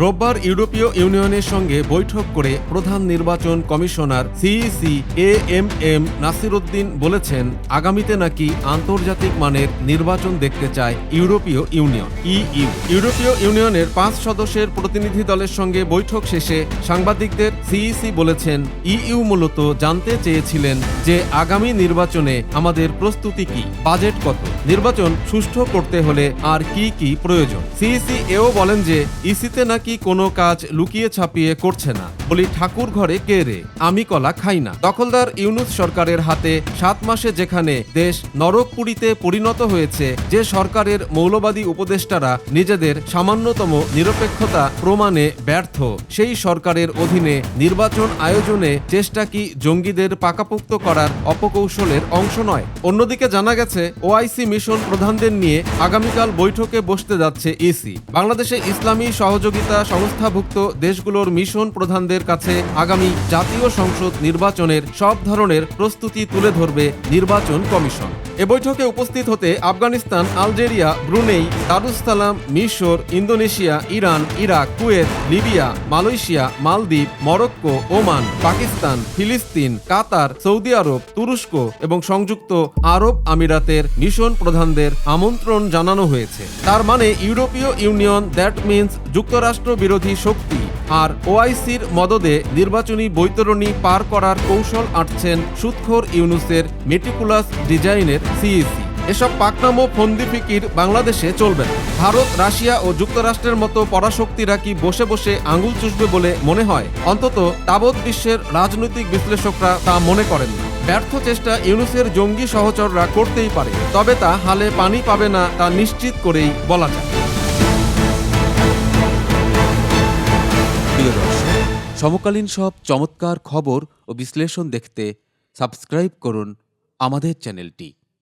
রোববার ইউরোপীয় ইউনিয়নের সঙ্গে বৈঠক করে প্রধান নির্বাচন commissioner CEC A M M Nasiruddin বলেছেন, আগামীতে নাকি আন্তর্জাতিক মানের নির্বাচন দেখতে চায় ইউরোপীয় ইউনিয়ন, ইইউ। ইউরোপীয় ইউনিয়নের পাঁচ সদস্যের প্রতিনিধি দলের সঙ্গে বৈঠক শেষে সাংবাদিকদের সিইসি বলেছেন, ইইউ মূলত জানতে চেয়েছিলেন যে আগামী নির্বাচনে আমাদের প্রস্তুতি কি, বাজেট কত, নির্বাচন সুষ্ঠু করতে হলে আর কি কি প্রয়োজন। সিইসি এও বলেন যে, ইসিতে নাকি কোনো কাজ লুকিয়ে ছাপিয়ে করছে না? বলি, ঠাকুর ঘরে কে রে? আমি কলা খাই না। দখলদার ইউনুস সরকারের হাতে সাত মাসে যেখানে দেশ নরকপুরীতে পরিণত হয়েছে, যে সরকারের মৌলবাদী উপদেষ্টারা নিজেদের সামান্যতম নিরপেক্ষতা প্রমাণে ব্যর্থ, সেই সরকারের অধীনে নির্বাচন আয়োজনে চেষ্টা কি জঙ্গিদের পাকাপোক্ত করার অপকৌশলের অংশ নয়? অন্যদিকে জানা গেছে, ওআইসি মিশন প্রধানদের নিয়ে আগামীকাল বৈঠকে বসতে যাচ্ছে ইসি। বাংলাদেশে ইসলামী সহযোগিতা সংস্থাভুক্ত দেশগুলোর মিশন প্রধানদের কাছে আগামী জাতীয় সংসদ নির্বাচনের সব ধরনের প্রস্তুতি তুলে ধরবে নির্বাচন কমিশন। এ বৈঠকে উপস্থিত হতে আফগানিস্তান, আলজেরিয়া, ব্রুনেই দারুসালাম মিশর, Indonesia, Iran, Iraq, Kuwait, Libya, Malaysia, মালদ্বীপ, মরক্কো, ওমান, পাকিস্তান, ফিলিস্তিন, কাতার, সৌদি আরব, তুরস্ক এবং সংযুক্ত আরব আমিরাতের মিশন প্রধানদের আমন্ত্রণ জানানো হয়েছে। তার মানে ইউরোপীয় ইউনিয়ন, দ্যাট মিন্স যুক্তরাষ্ট্র বিরোধী শক্তি। আর ওআইসির মদদে নির্বাচনী বৈতরণী পার করার কৌশল আঁটছেন সুৎখোর ইউনুসের মেটিকুলাস ডিজাইনের সিইসি। এসব পাকনামো ফন্দি ফিকির বাংলাদেশে চলবে না। ভারত, রাশিয়া ও যুক্তরাষ্ট্রের মতো পরাশক্তিরা কি বসে বসে আঙুল চুষবে বলে মনে হয়? অন্তত তাবৎ বিশ্বের রাজনৈতিক বিশ্লেষকরা তা মনে করেন ব্যর্থ চেষ্টা ইউনুসের জঙ্গি সহচররা করতেই পারে। তবে তা হালে পানি পাবে না তা নিশ্চিত করেই বলা যায়। সমকালীন সব চমৎকার খবর ও বিশ্লেষণ দেখতে সাবস্ক্রাইব করুন আমাদের চ্যানেলটি।